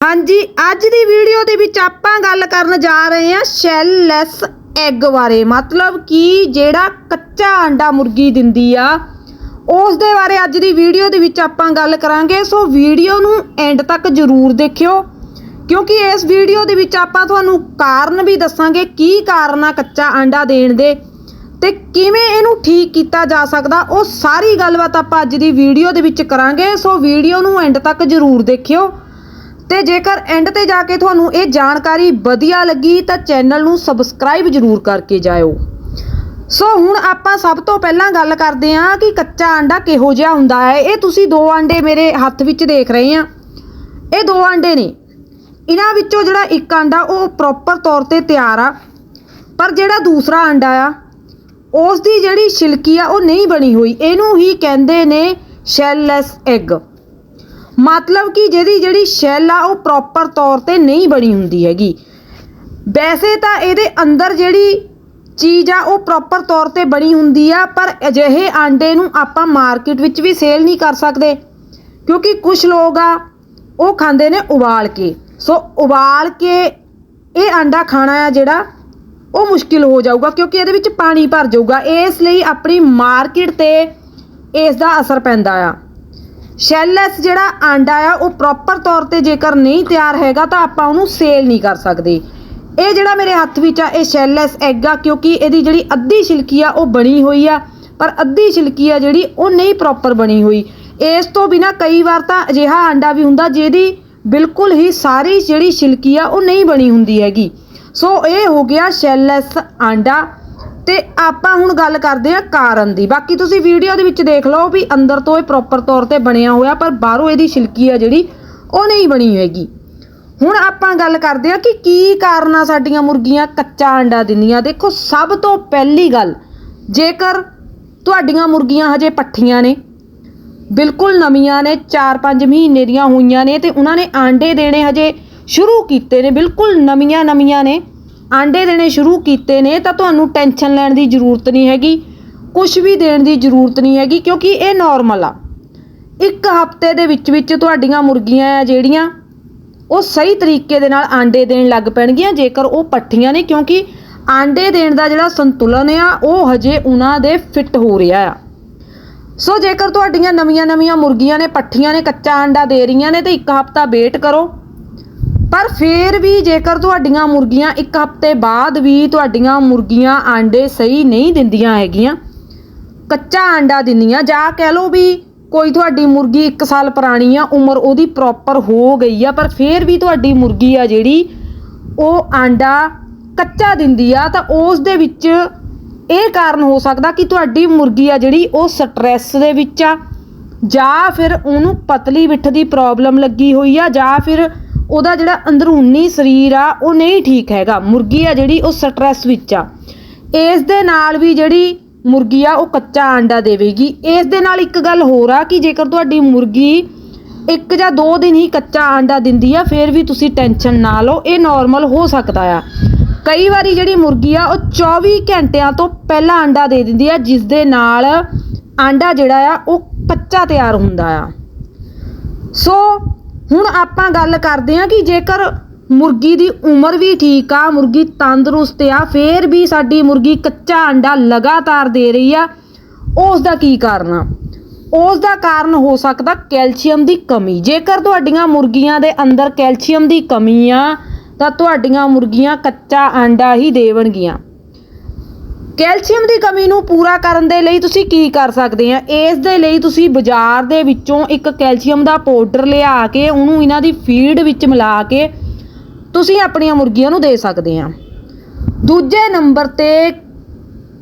ਹਾਂਜੀ, ਅੱਜ ਦੀ ਵੀਡੀਓ ਦੇ ਵਿੱਚ ਆਪਾਂ ਗੱਲ ਕਰਨ ਜਾ ਰਹੇ ਹਾਂ ਸ਼ੈਲਲੈਸ ਐਗ ਬਾਰੇ। ਮਤਲਬ ਕਿ ਜਿਹੜਾ ਕੱਚਾ ਅੰਡਾ ਮੁਰਗੀ ਦਿੰਦੀ ਆ, ਉਸ ਦੇ ਬਾਰੇ ਅੱਜ ਦੀ ਵੀਡੀਓ ਦੇ ਵਿੱਚ ਆਪਾਂ ਗੱਲ ਕਰਾਂਗੇ। ਸੋ ਵੀਡੀਓ ਨੂੰ ਐਂਡ ਤੱਕ ਜ਼ਰੂਰ ਦੇਖਿਓ, ਕਿਉਂਕਿ ਇਸ ਵੀਡੀਓ ਦੇ ਵਿੱਚ ਆਪਾਂ ਤੁਹਾਨੂੰ ਕਾਰਨ ਵੀ ਦੱਸਾਂਗੇ, ਕੀ ਕਾਰਨ ਆ ਕੱਚਾ ਅੰਡਾ ਦੇਣ ਦੇ ਤੇ ਕਿਵੇਂ ਇਹਨੂੰ ਠੀਕ ਕੀਤਾ ਜਾ ਸਕਦਾ। ਉਹ ਸਾਰੀ ਗੱਲਬਾਤ ਆਪਾਂ ਅੱਜ ਦੀ ਵੀਡੀਓ ਦੇ ਵਿੱਚ ਕਰਾਂਗੇ। ਸੋ ਵੀਡੀਓ ਨੂੰ ਐਂਡ ਤੱਕ ਜ਼ਰੂਰ ਦੇਖਿਓ। ਤੇ ਜੇਕਰ ਐਂਡ ਤੇ ਜਾ ਕੇ ਤੁਹਾਨੂੰ ਇਹ ਜਾਣਕਾਰੀ ਵਧੀਆ ਲੱਗੀ ਤਾਂ ਚੈਨਲ ਨੂੰ ਸਬਸਕ੍ਰਾਈਬ ਜ਼ਰੂਰ ਕਰਕੇ ਜਾਇਓ। ਸੋ ਹੁਣ ਆਪਾਂ ਸਭ ਤੋਂ ਪਹਿਲਾਂ ਗੱਲ ਕਰਦੇ ਹਾਂ ਕਿ ਕੱਚਾ ਆਂਡਾ ਕਿਹੋ ਜਿਹਾ ਹੁੰਦਾ ਹੈ। ਇਹ ਤੁਸੀਂ ਦੋ ਆਂਡੇ ਮੇਰੇ ਹੱਥ ਵਿੱਚ ਦੇਖ ਰਹੇ ਆ ਇਹ ਦੋ ਆਂਡੇ ਨੇ। ਇਹਨਾਂ ਵਿੱਚੋਂ ਜਿਹੜਾ ਇੱਕ ਆਂਡਾ ਉਹ ਪ੍ਰੋਪਰ ਤੌਰ ਤੇ ਤਿਆਰ ਆ, ਪਰ ਜਿਹੜਾ ਦੂਸਰਾ ਆਂਡਾ ਆ ਉਸ ਦੀ ਜਿਹੜੀ ਛਿਲਕੀ ਆ ਉਹ ਨਹੀਂ ਬਣੀ ਹੋਈ। ਇਹਨੂੰ ਹੀ ਕਹਿੰਦੇ ਨੇ ਸ਼ੈਲਲੈਸ ਐਗ ਮਤਲਬ ਕਿ ਜਿਹਦੀ ਜਿਹੜੀ ਸ਼ੈਲ ਆ ਉਹ ਪ੍ਰੋਪਰ ਤੌਰ ਤੇ ਨਹੀਂ ਬਣੀ ਹੁੰਦੀ ਹੈਗੀ। ਵੈਸੇ ਤਾਂ ਇਹਦੇ ਅੰਦਰ ਜਿਹੜੀ ਚੀਜ਼ ਆ ਉਹ ਪ੍ਰੋਪਰ ਤੌਰ ਤੇ ਬਣੀ ਹੁੰਦੀ ਆ, ਪਰ ਅਜਿਹੇ ਆਂਡੇ ਨੂੰ ਆਪਾਂ ਮਾਰਕੀਟ ਵਿੱਚ ਵੀ ਸੇਲ ਨਹੀਂ ਕਰ ਸਕਦੇ। ਕਿਉਂਕਿ ਕੁਝ ਲੋਕ ਆ, ਉਹ ਖਾਂਦੇ ਨੇ ਉਬਾਲ ਕੇ। ਸੋ ਉਬਾਲ ਕੇ ਇਹ ਆਂਡਾ ਖਾਣਾ ਆ ਜਿਹੜਾ, ਉਹ ਮੁਸ਼ਕਿਲ ਹੋ ਜਾਊਗਾ, ਕਿਉਂਕਿ ਇਹਦੇ ਵਿੱਚ ਪਾਣੀ ਭਰ ਜਾਊਗਾ। ਇਸ ਲਈ ਆਪਣੀ ਮਾਰਕੀਟ ਤੇ ਇਸ ਦਾ ਅਸਰ ਪੈਂਦਾ ਆ। ਸ਼ੈਲਲੈਸ ਜਿਹੜਾ ਆਂਡਾ ਆ, ਉਹ ਪ੍ਰੋਪਰ ਤੌਰ ਤੇ ਜੇਕਰ ਨਹੀਂ ਤਿਆਰ ਹੈਗਾ ਤਾਂ ਆਪਾਂ ਉਹਨੂੰ ਸੇਲ ਨਹੀਂ ਕਰ ਸਕਦੇ। ਇਹ ਜਿਹੜਾ ਮੇਰੇ ਹੱਥ ਵਿੱਚ ਆ, ਇਹ ਸ਼ੈਲਲੈਸ ਐਗ ਆ, ਕਿਉਂਕਿ ਇਹਦੀ ਜਿਹੜੀ ਅੱਧੀ ਛਿਲਕੀ ਆ, ਉਹ ਬਣੀ ਹੋਈ ਆ, ਪਰ ਅੱਧੀ ਛਿਲਕੀ ਆ ਜਿਹੜੀ, ਉਹ ਨਹੀਂ ਪ੍ਰੋਪਰ ਬਣੀ ਹੋਈ। ਇਸ ਤੋਂ ਬਿਨਾ ਕਈ ਵਾਰ ਤਾਂ ਅਜਿਹਾ ਆਂਡਾ ਵੀ ਹੁੰਦਾ ਜਿਹਦੀ ਬਿਲਕੁਲ ਹੀ ਸਾਰੀ ਜਿਹੜੀ ਛਿਲਕੀ ਆ, ਉਹ ਨਹੀਂ ਬਣੀ ਹੁੰਦੀ ਹੈਗੀ। ਸੋ ਇਹ ਹੋ ਗਿਆ ਸ਼ੈਲਲੈਸ ਆਂਡਾ ਤੇ ਆਪਾਂ ਹੁਣ ਗੱਲ ਕਰਦੇ ਹਾਂ ਕਾਰਨ ਦੀ। ਬਾਕੀ ਤੁਸੀਂ ਵੀਡੀਓ ਦੇ ਵਿੱਚ ਦੇਖ ਲਓ ਵੀ ਅੰਦਰ ਤੋਂ ਇਹ ਪ੍ਰੋਪਰ ਤੌਰ ਤੇ ਬਣਿਆ ਹੋਇਆ, ਪਰ ਬਾਹਰੋਂ ਇਹਦੀ ਛਿਲਕੀ ਆ ਜਿਹੜੀ, ਉਹ ਨਹੀਂ ਬਣੀ ਹੈਗੀ। ਹੁਣ ਆਪਾਂ ਗੱਲ ਕਰਦੇ ਹਾਂ ਕਿ ਕੀ ਕਾਰਨ ਆ ਸਾਡੀਆਂ ਮੁਰਗੀਆਂ ਕੱਚਾ ਅੰਡਾ ਦਿੰਦੀਆਂ। ਦੇਖੋ, ਸਭ ਤੋਂ ਪਹਿਲੀ ਗੱਲ, ਜੇਕਰ ਤੁਹਾਡੀਆਂ ਮੁਰਗੀਆਂ ਹਜੇ ਪੱਠੀਆਂ ਨੇ, ਬਿਲਕੁਲ ਨਵੀਆਂ ਨੇ 4-5 ਮਹੀਨੇ ਦੀਆਂ ਹੋਈਆਂ ਨੇ, ਤੇ ਉਹਨਾਂ ਨੇ ਆਂਡੇ ਦੇਣੇ ਹਜੇ ਸ਼ੁਰੂ ਕੀਤੇ ਨੇ, ਬਿਲਕੁਲ ਨਵੀਆਂ ਨਵੀਆਂ ਨੇ ਆਂਡੇ ਦੇਣੇ ਸ਼ੁਰੂ ਕੀਤੇ ਨੇ ਤਾਂ ਤੁਹਾਨੂੰ ਟੈਨਸ਼ਨ ਲੈਣ ਦੀ ਜ਼ਰੂਰਤ ਨਹੀਂ ਹੈਗੀ ਕੁਝ ਵੀ ਦੇਣ ਦੀ ਜ਼ਰੂਰਤ ਨਹੀਂ ਹੈਗੀ ਕਿਉਂਕਿ ਇਹ ਨਾਰਮਲ ਆ। ਇੱਕ ਹਫ਼ਤੇ ਦੇ ਵਿੱਚ ਵਿੱਚ ਤੁਹਾਡੀਆਂ ਮੁਰਗੀਆਂ ਆ ਜਿਹੜੀਆਂ, ਉਹ ਸਹੀ ਤਰੀਕੇ ਦੇ ਨਾਲ ਆਂਡੇ ਦੇਣ ਲੱਗ ਪੈਣਗੀਆਂ, ਜੇਕਰ ਉਹ ਪੱਠੀਆਂ ਨੇ ਕਿਉਂਕਿ ਆਂਡੇ ਦੇਣ ਦਾ ਜਿਹੜਾ ਸੰਤੁਲਨ ਆ, ਉਹ ਹਜੇ ਉਹਨਾਂ ਦੇ ਫਿੱਟ ਹੋ ਰਿਹਾ ਆ। ਸੋ ਜੇਕਰ ਤੁਹਾਡੀਆਂ ਨਵੀਆਂ-ਨਵੀਆਂ ਮੁਰਗੀਆਂ ਨੇ, ਪੱਠੀਆਂ ਨੇ, ਕੱਚਾ ਆਂਡਾ ਦੇ ਰਹੀਆਂ ਨੇ, ਤੇ ਇੱਕ ਹਫਤਾ ਵੇਟ ਕਰੋ। ਪਰ ਫੇਰ ਵੀ ਜੇਕਰ ਤੁਹਾਡੀਆਂ ਮੁਰਗੀਆਂ ਇੱਕ ਹਫ਼ਤੇ ਬਾਅਦ ਵੀ ਤੁਹਾਡੀਆਂ ਮੁਰਗੀਆਂ ਆਂਡੇ ਸਹੀ ਨਹੀਂ ਦਿੰਦੀਆਂ ਹੈਗੀਆਂ, ਕੱਚਾ ਆਂਡਾ ਦਿੰਦੀਆਂ, ਜਾਂ ਕਹਿ ਲਓ ਵੀ ਕੋਈ ਤੁਹਾਡੀ ਮੁਰਗੀ 1 ਸਾਲ ਪੁਰਾਣੀ ਆ, ਉਮਰ ਉਹਦੀ ਪ੍ਰੋਪਰ ਹੋ ਗਈ ਆ, ਪਰ ਫੇਰ ਵੀ ਤੁਹਾਡੀ ਮੁਰਗੀ ਆ ਜਿਹੜੀ, ਉਹ ਆਂਡਾ ਕੱਚਾ ਦਿੰਦੀ ਆ, ਤਾਂ ਉਸ ਦੇ ਵਿੱਚ ਇਹ ਕਾਰਨ ਹੋ ਸਕਦਾ ਕਿ ਤੁਹਾਡੀ ਮੁਰਗੀ ਆ ਜਿਹੜੀ, ਉਹ ਸਟ੍ਰੈਸ ਦੇ ਵਿੱਚ ਆ, ਜਾਂ ਫਿਰ ਉਹਨੂੰ ਪਤਲੀ ਵਿੱਠ ਦੀ ਪ੍ਰੋਬਲਮ ਲੱਗੀ ਹੋਈ ਆ, ਜਾਂ ਫਿਰ ਉਹਦਾ ਜਿਹੜਾ ਅੰਦਰੂਨੀ ਸਰੀਰ ਆ, ਉਹ ਨਹੀਂ ਠੀਕ ਹੈਗਾ। ਮੁਰਗੀ ਆ ਜਿਹੜੀ, ਉਹ ਸਟ੍ਰੈਸ ਵਿੱਚ ਆ। ਇਸ ਦੇ ਨਾਲ ਵੀ ਜਿਹੜੀ ਮੁਰਗੀ ਆ, ਉਹ ਕੱਚਾ ਆਂਡਾ ਦੇਵੇਗੀ। ਇਸ ਦੇ ਨਾਲ ਇੱਕ ਗੱਲ ਹੋਰ ਆ ਕਿ ਜੇਕਰ ਤੁਹਾਡੀ ਮੁਰਗੀ ਇੱਕ ਜਾਂ ਦੋ ਦਿਨ ਹੀ ਕੱਚਾ ਆਂਡਾ ਦਿੰਦੀ ਆ, ਫਿਰ ਵੀ ਤੁਸੀਂ ਟੈਨਸ਼ਨ ਨਾ ਲਓ, ਇਹ ਨਾਰਮਲ ਹੋ ਸਕਦਾ ਆ। ਕਈ ਵਾਰੀ ਜਿਹੜੀ ਮੁਰਗੀ ਆ, ਉਹ 24 ਘੰਟਿਆਂ ਤੋਂ ਪਹਿਲਾਂ ਆਂਡਾ ਦੇ ਦਿੰਦੀ ਆ, ਜਿਸ ਦੇ ਨਾਲ ਆਂਡਾ ਜਿਹੜਾ ਆ, ਉਹ ਕੱਚਾ ਤਿਆਰ ਹੁੰਦਾ ਆ। ਸੋ ਹੁਣ ਆਪਾਂ ਗੱਲ ਕਰਦੇ ਹਾਂ ਕਿ ਜੇਕਰ ਮੁਰਗੀ ਦੀ ਉਮਰ ਵੀ ਠੀਕ ਆ, ਮੁਰਗੀ ਤੰਦਰੁਸਤ ਆ, ਫੇਰ ਵੀ ਸਾਡੀ ਮੁਰਗੀ ਕੱਚਾ ਅੰਡਾ ਲਗਾਤਾਰ ਦੇ ਰਹੀ ਆ, ਉਸ ਦਾ ਕੀ ਕਾਰਨ ਆ? ਉਸ ਦਾ ਕਾਰਨ ਹੋ ਸਕਦਾ ਕੈਲਸ਼ੀਅਮ ਦੀ ਕਮੀ। ਜੇਕਰ ਤੁਹਾਡੀਆਂ ਮੁਰਗੀਆਂ ਦੇ ਅੰਦਰ ਕੈਲਸ਼ੀਅਮ ਦੀ ਕਮੀ ਆ, ਤਾਂ ਤੁਹਾਡੀਆਂ ਮੁਰਗੀਆਂ ਕੱਚਾ ਅੰਡਾ ਹੀ ਦੇਵਣਗੀਆਂ। ਕੈਲਸ਼ੀਅਮ ਦੀ ਕਮੀ ਨੂੰ ਪੂਰਾ ਕਰਨ ਦੇ ਲਈ ਤੁਸੀਂ ਕੀ ਕਰ ਸਕਦੇ ਆ? ਇਸ ਦੇ ਲਈ ਤੁਸੀਂ ਬਾਜ਼ਾਰ ਦੇ ਵਿੱਚੋਂ ਇੱਕ ਕੈਲਸ਼ੀਅਮ ਦਾ ਪਾਊਡਰ ਲਿਆ ਕੇ ਉਹਨੂੰ ਇਹਨਾਂ ਦੀ ਫੀਡ ਵਿੱਚ ਮਿਲਾ ਕੇ ਤੁਸੀਂ ਆਪਣੀਆਂ ਮੁਰਗੀਆਂ ਨੂੰ ਦੇ ਸਕਦੇ ਆ। ਦੂਜੇ ਨੰਬਰ ਤੇ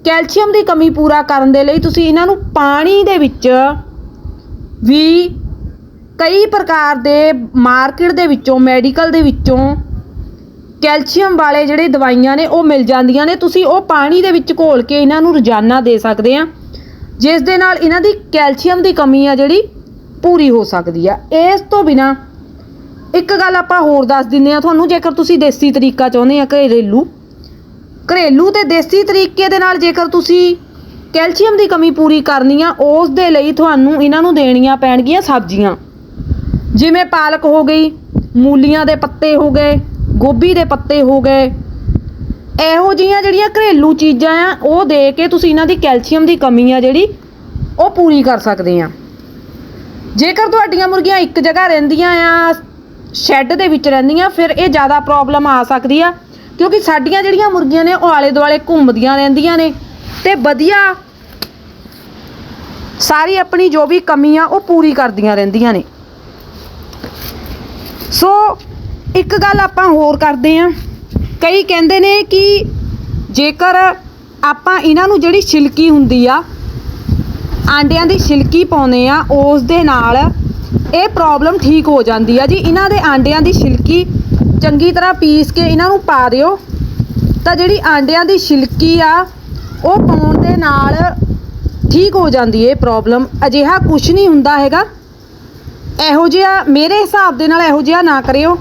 ਕੈਲਸ਼ੀਅਮ ਦੀ ਕਮੀ ਪੂਰਾ ਕਰਨ ਦੇ ਲਈ ਤੁਸੀਂ ਇਹਨਾਂ ਨੂੰ ਪਾਣੀ ਦੇ ਵਿੱਚ ਵੀ ਕਈ ਪ੍ਰਕਾਰ ਦੇ ਮਾਰਕੀਟ ਦੇ ਵਿੱਚੋਂ, ਮੈਡੀਕਲ ਦੇ ਵਿੱਚੋਂ ਕੈਲਸ਼ੀਅਮ ਵਾਲੇ ਜਿਹੜੇ ਦਵਾਈਆਂ ਨੇ ਉਹ ਮਿਲ ਜਾਂਦੀਆਂ ਨੇ। ਤੁਸੀਂ ਉਹ ਪਾਣੀ ਦੇ ਵਿੱਚ ਘੋਲ ਕੇ ਇਹਨਾਂ ਨੂੰ ਰੋਜ਼ਾਨਾ ਦੇ ਸਕਦੇ ਆ। ਜਿਸ ਦੇ ਨਾਲ ਇਹਨਾਂ ਦੀ ਕੈਲਸ਼ੀਅਮ ਦੀ ਕਮੀ ਆ ਜਿਹੜੀ, ਪੂਰੀ ਹੋ ਸਕਦੀ ਆ। ਇਸ ਤੋਂ ਬਿਨਾ ਇੱਕ ਗੱਲ ਆਪਾਂ ਹੋਰ ਦੱਸ ਦਿੰਨੇ ਆ। ਤੁਹਾਨੂੰ ਜੇਕਰ ਤੁਸੀਂ ਦੇਸੀ ਤਰੀਕਾ ਚਾਹੁੰਦੇ ਆ ਘਰੇਲੂ ਘਰੇਲੂ ਤੇ ਦੇਸੀ ਤਰੀਕੇ ਦੇ ਨਾਲ ਜੇਕਰ ਤੁਸੀਂ ਕੈਲਸ਼ੀਅਮ ਦੀ ਕਮੀ ਪੂਰੀ ਕਰਨੀ ਆ, ਉਸ ਦੇ ਲਈ ਤੁਹਾਨੂੰ ਇਹਨਾਂ ਨੂੰ ਦੇਣੀਆਂ ਪੈਣਗੀਆਂ ਸਬਜ਼ੀਆਂ। ਜਿਵੇਂ ਪਾਲਕ ਹੋ ਗਈ, ਮੂਲੀਆਂ ਦੇ ਪੱਤੇ ਹੋ ਗਏ ਗੋਭੀ ਦੇ ਪੱਤੇ ਹੋ ਗਏ। ਇਹੋ ਜਿਹੀਆਂ ਜਿਹੜੀਆਂ ਘਰੇਲੂ ਚੀਜ਼ਾਂ ਆ, ਉਹ ਦੇ ਕੇ ਤੁਸੀਂ ਇਹਨਾਂ ਦੀ ਕੈਲਸ਼ੀਅਮ ਦੀ ਕਮੀ ਆ ਜਿਹੜੀ, ਉਹ ਪੂਰੀ ਕਰ ਸਕਦੇ ਆ। ਜੇਕਰ ਤੁਹਾਡੀਆਂ ਮੁਰਗੀਆਂ ਇੱਕ ਜਗ੍ਹਾ ਰਹਿੰਦੀਆਂ ਆ, ਸ਼ੈੱਡ ਦੇ ਵਿੱਚ ਰਹਿੰਦੀਆਂ, ਫਿਰ ਇਹ ਜ਼ਿਆਦਾ ਪ੍ਰੋਬਲਮ ਆ ਸਕਦੀ ਆ, ਕਿਉਂਕਿ ਸਾਡੀਆਂ ਜਿਹੜੀਆਂ ਮੁਰਗੀਆਂ ਨੇ, ਉਹ ਆਲੇ ਦੁਆਲੇ ਘੁੰਮਦੀਆਂ ਰਹਿੰਦੀਆਂ ਨੇ। ਤੇ ਵਧੀਆ ਸਾਰੀ ਆਪਣੀ ਜੋ ਵੀ ਕਮੀ ਆ, ਉਹ ਪੂਰੀ ਕਰਦੀਆਂ ਰਹਿੰਦੀਆਂ ਨੇ। ਸੋ ਇੱਕ ਗੱਲ ਆਪਾਂ ਹੋਰ ਕਰਦੇ ਆਂ ਕਈ ਕਹਿੰਦੇ ਨੇ ਕਿ ਜੇਕਰ ਆਪਾਂ ਇਹਨਾਂ ਨੂੰ ਜਿਹੜੀ ਛਿਲਕੀ ਹੁੰਦੀ ਆ, ਆਂਡਿਆਂ ਦੀ ਛਿਲਕੀ ਪਾਉਂਦੇ ਆ, ਉਸ ਦੇ ਨਾਲ ਇਹ ਪ੍ਰੋਬਲਮ ਠੀਕ ਹੋ ਜਾਂਦੀ ਆ। ਜੀ, ਇਹਨਾਂ ਦੇ ਆਂਡਿਆਂ ਦੀ ਛਿਲਕੀ ਚੰਗੀ ਤਰ੍ਹਾਂ ਪੀਸ ਕੇ ਇਹਨਾਂ ਨੂੰ ਪਾ ਦਿਓ, ਤਾਂ ਜਿਹੜੀ ਆਂਡਿਆਂ ਦੀ ਛਿਲਕੀ ਆ, ਉਹ ਪਾਉਣ ਦੇ ਨਾਲ ਠੀਕ ਹੋ ਜਾਂਦੀ ਏ ਪ੍ਰੋਬਲਮ ਅਜਿਹਾ ਕੁਝ ਨਹੀਂ ਹੁੰਦਾ ਹੈਗਾ। ਇਹੋ ਜਿਹਾ, ਮੇਰੇ ਹਿਸਾਬ ਦੇ ਨਾਲ ਇਹੋ ਜਿਹਾ ਨਾ ਕਰਿਓ।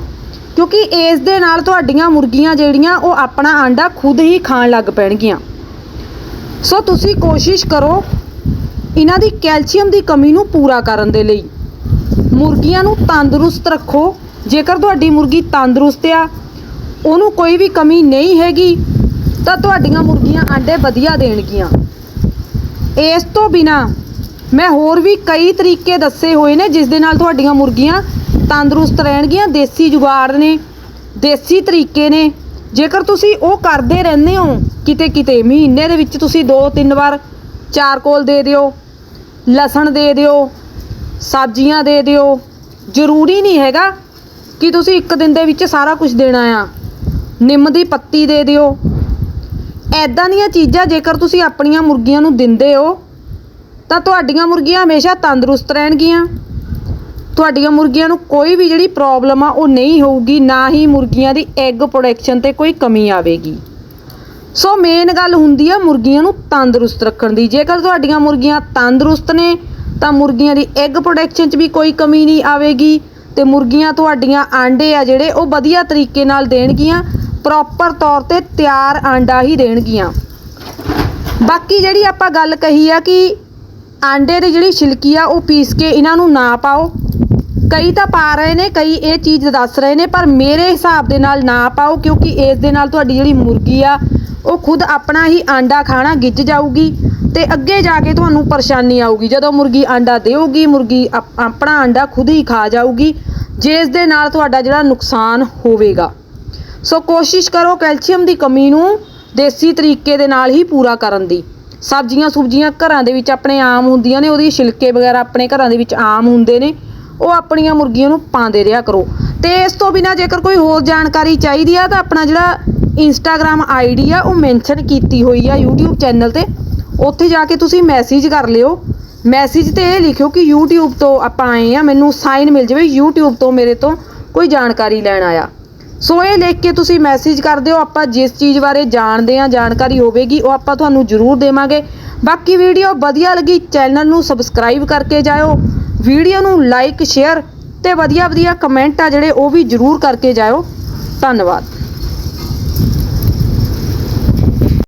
ਕਿਉਂਕਿ ਇਸ ਦੇ ਨਾਲ ਤੁਹਾਡੀਆਂ ਮੁਰਗੀਆਂ ਜਿਹੜੀਆਂ, ਉਹ ਆਪਣਾ ਆਂਡਾ ਖੁਦ ਹੀ ਖਾਣ ਲੱਗ ਪੈਣਗੀਆਂ। ਸੋ ਤੁਸੀਂ ਕੋਸ਼ਿਸ਼ ਕਰੋ ਇਹਨਾਂ ਦੀ ਕੈਲਸ਼ੀਅਮ ਦੀ ਕਮੀ ਨੂੰ ਪੂਰਾ ਕਰਨ ਦੇ ਲਈ। ਮੁਰਗੀਆਂ ਨੂੰ ਤੰਦਰੁਸਤ ਰੱਖੋ। ਜੇਕਰ ਤੁਹਾਡੀ ਮੁਰਗੀ ਤੰਦਰੁਸਤ ਆ, ਉਹਨੂੰ ਕੋਈ ਵੀ ਕਮੀ ਨਹੀਂ ਹੈਗੀ, ਤਾਂ ਤੁਹਾਡੀਆਂ ਮੁਰਗੀਆਂ ਆਂਡੇ ਵਧੀਆ ਦੇਣਗੀਆਂ। ਇਸ ਤੋਂ ਬਿਨਾ ਮੈਂ ਹੋਰ ਵੀ ਕਈ ਤਰੀਕੇ ਦੱਸੇ ਹੋਏ ਨੇ ਜਿਸ ਦੇ ਨਾਲ ਤੁਹਾਡੀਆਂ ਮੁਰਗੀਆਂ ਤੰਦਰੁਸਤ ਰਹਿਣਗੀਆਂ, ਦੇਸੀ ਜੁਗਾੜ ਨੇ, ਦੇਸੀ ਤਰੀਕੇ ਨੇ। ਜੇਕਰ ਤੁਸੀਂ ਉਹ ਕਰਦੇ ਰਹਿੰਦੇ ਹੋ ਕਿਤੇ ਕਿਤੇ ਮਹੀਨੇ ਦੇ ਵਿੱਚ ਤੁਸੀਂ ਦੋ, ਤਿੰਨ ਵਾਰ ਚਾਰਕੋਲ ਦੇ ਦਿਓ, ਲਸਣ ਦੇ ਦਿਓ, ਸਬਜ਼ੀਆਂ ਦੇ ਦਿਓ। ਜ਼ਰੂਰੀ ਨਹੀਂ ਹੈਗਾ ਕਿ ਤੁਸੀਂ ਇੱਕ ਦਿਨ ਦੇ ਵਿੱਚ ਸਾਰਾ ਕੁਝ ਦੇਣਾ ਆ। ਨਿੰਮ ਦੀ ਪੱਤੀ ਦੇ ਦਿਓ। ਐਦਾਂ ਦੀਆਂ ਚੀਜ਼ਾਂ ਜੇਕਰ ਤੁਸੀਂ ਆਪਣੀਆਂ ਮੁਰਗੀਆਂ ਨੂੰ ਦਿੰਦੇ ਹੋ, ਤਾਂ ਤੁਹਾਡੀਆਂ ਮੁਰਗੀਆਂ ਹਮੇਸ਼ਾ ਤੰਦਰੁਸਤ ਰਹਿਣਗੀਆਂ। ਤੁਹਾਡੀਆਂ ਮੁਰਗੀਆਂ ਨੂੰ ਕੋਈ ਵੀ ਜਿਹੜੀ ਪ੍ਰੋਬਲਮ ਆ, ਉਹ ਨਹੀਂ ਹੋਊਗੀ, ਨਾ ਹੀ ਮੁਰਗੀਆਂ ਦੀ ਐਗ ਪ੍ਰੋਡਕਸ਼ਨ ਤੇ ਕੋਈ ਕਮੀ ਆਵੇਗੀ। ਸੋ ਮੇਨ ਗੱਲ ਹੁੰਦੀ ਆ ਮੁਰਗੀਆਂ ਨੂੰ ਤੰਦਰੁਸਤ ਰੱਖਣ ਦੀ। ਜੇਕਰ ਤੁਹਾਡੀਆਂ ਮੁਰਗੀਆਂ ਤੰਦਰੁਸਤ ਨੇ, ਤਾਂ ਮੁਰਗੀਆਂ ਦੀ ਐਗ ਪ੍ਰੋਡਕਸ਼ਨ 'ਚ ਵੀ ਕੋਈ ਕਮੀ ਨਹੀਂ ਆਵੇਗੀ ਤੇ ਮੁਰਗੀਆਂ ਤੁਹਾਡੀਆਂ ਆਂਡੇ ਆ ਜਿਹੜੇ, ਉਹ ਵਧੀਆ ਤਰੀਕੇ ਨਾਲ ਦੇਣਗੀਆਂ ਪ੍ਰੋਪਰ ਤੌਰ ਤੇ ਤਿਆਰ ਆਂਡਾ ਹੀ ਦੇਣਗੀਆਂ। ਬਾਕੀ ਜਿਹੜੀ ਆਪਾਂ ਗੱਲ ਕਹੀ ਆ ਕਿ ਆਂਡੇ ਦੀ ਜਿਹੜੀ ਛਿਲਕੀ ਆ, ਉਹ ਪੀਸ ਕੇ ਇਹਨਾਂ ਨੂੰ ਨਾ ਪਾਓ। ਕਈ ਤਾਂ ਪਾ ਰਹੇ ਨੇ, ਕਈ ਇਹ ਚੀਜ਼ ਦੱਸ ਰਹੇ ਨੇ, ਪਰ ਮੇਰੇ ਹਿਸਾਬ ਦੇ ਨਾਲ ਨਾ ਪਾਓ, ਕਿਉਂਕਿ ਇਸ ਦੇ ਨਾਲ ਤੁਹਾਡੀ ਜਿਹੜੀ ਮੁਰਗੀ ਆ, ਉਹ ਖੁਦ ਆਪਣਾ ਹੀ ਆਂਡਾ ਖਾਣਾ ਗਿੱਜ ਜਾਊਗੀ ਤੇ ਅੱਗੇ ਜਾ ਕੇ ਤੁਹਾਨੂੰ ਪਰੇਸ਼ਾਨੀ ਆਊਗੀ। ਜਦੋਂ ਮੁਰਗੀ ਆਂਡਾ ਦੇਊਗੀ, ਮੁਰਗੀ ਆਪ- ਆਪਣਾ ਆਂਡਾ ਖੁਦ ਹੀ ਖਾ ਜਾਊਗੀ ਜਿਸ ਦੇ ਨਾਲ ਤੁਹਾਡਾ ਜਿਹੜਾ ਨੁਕਸਾਨ ਹੋਵੇਗਾ। ਸੋ ਕੋਸ਼ਿਸ਼ ਕਰੋ ਕੈਲਸ਼ੀਅਮ ਦੀ ਕਮੀ ਨੂੰ ਦੇਸੀ ਤਰੀਕੇ ਦੇ ਨਾਲ ਹੀ ਪੂਰਾ ਕਰਨ ਦੀ। ਸਬਜ਼ੀਆਂ ਸੁਬਜ਼ੀਆਂ ਘਰਾਂ ਦੇ ਵਿੱਚ ਆਪਣੇ ਆਮ ਹੁੰਦੀਆਂ ਨੇ, ਉਹਦੀ ਛਿਲਕੇ ਵਗੈਰਾ ਆਪਣੇ ਘਰਾਂ ਦੇ ਵਿੱਚ ਆਮ ਹੁੰਦੇ ਨੇ। ਉਹ ਆਪਣੀਆਂ ਮੁਰਗੀਆਂ ਨੂੰ ਪਾਉਂਦੇ ਰਿਹਾ ਕਰੋ। ਤੇ ਇਸ ਤੋਂ ਬਿਨਾ ਜੇਕਰ ਕੋਈ ਹੋਰ ਜਾਣਕਾਰੀ ਚਾਹੀਦੀ ਆ, ਤਾਂ ਆਪਣਾ ਜਿਹੜਾ ਇੰਸਟਾਗ੍ਰam ਆਈਡੀ ਆ, ਉਹ ਮੈਂਸ਼ਨ ਕੀਤੀ ਹੋਈ ਆ YouTube ਚੈਨਲ ਤੇ। ਉੱਥੇ ਜਾ ਕੇ ਤੁਸੀਂ ਮੈਸੇਜ ਕਰ ਲਿਓ। ਮੈਸੇਜ ਤੇ ਇਹ ਲਿਖਿਓ ਕਿ YouTube ਤੋਂ ਆਪਾਂ ਆਏ ਆ, ਮੈਨੂੰ ਸਾਈਨ ਮਿਲ ਜਾਵੇ YouTube ਤੋਂ ਮੇਰੇ ਤੋਂ ਕੋਈ ਜਾਣਕਾਰੀ ਲੈਣ ਆਇਆ। ਸੋ ਇਹ ਲਿਖ ਕੇ ਤੁਸੀਂ ਮੈਸੇਜ ਕਰ ਦਿਓ, ਆਪਾਂ ਜਿਸ ਚੀਜ਼ ਬਾਰੇ ਜਾਣਦੇ ਆ, ਜਾਣਕਾਰੀ ਹੋਵੇਗੀ, ਉਹ ਆਪਾਂ ਤੁਹਾਨੂੰ ਜ਼ਰੂਰ ਦੇਵਾਂਗੇ। ਬਾਕੀ ਵੀਡੀਓ ਵਧੀਆ ਲੱਗੀ ਚੈਨਲ ਨੂੰ ਸਬਸਕ੍ਰਾਈਬ ਕਰਕੇ ਜਾਇਓ। ਵੀਡੀਓ ਨੂੰ ਲਾਈਕ, ਸ਼ੇਅਰ ਤੇ ਵਧੀਆ ਵਧੀਆ ਕਮੈਂਟ ਆ ਜਿਹੜੇ ਉਹ ਵੀ ਜ਼ਰੂਰ ਕਰਕੇ ਜਾਇਓ। ਧੰਨਵਾਦ।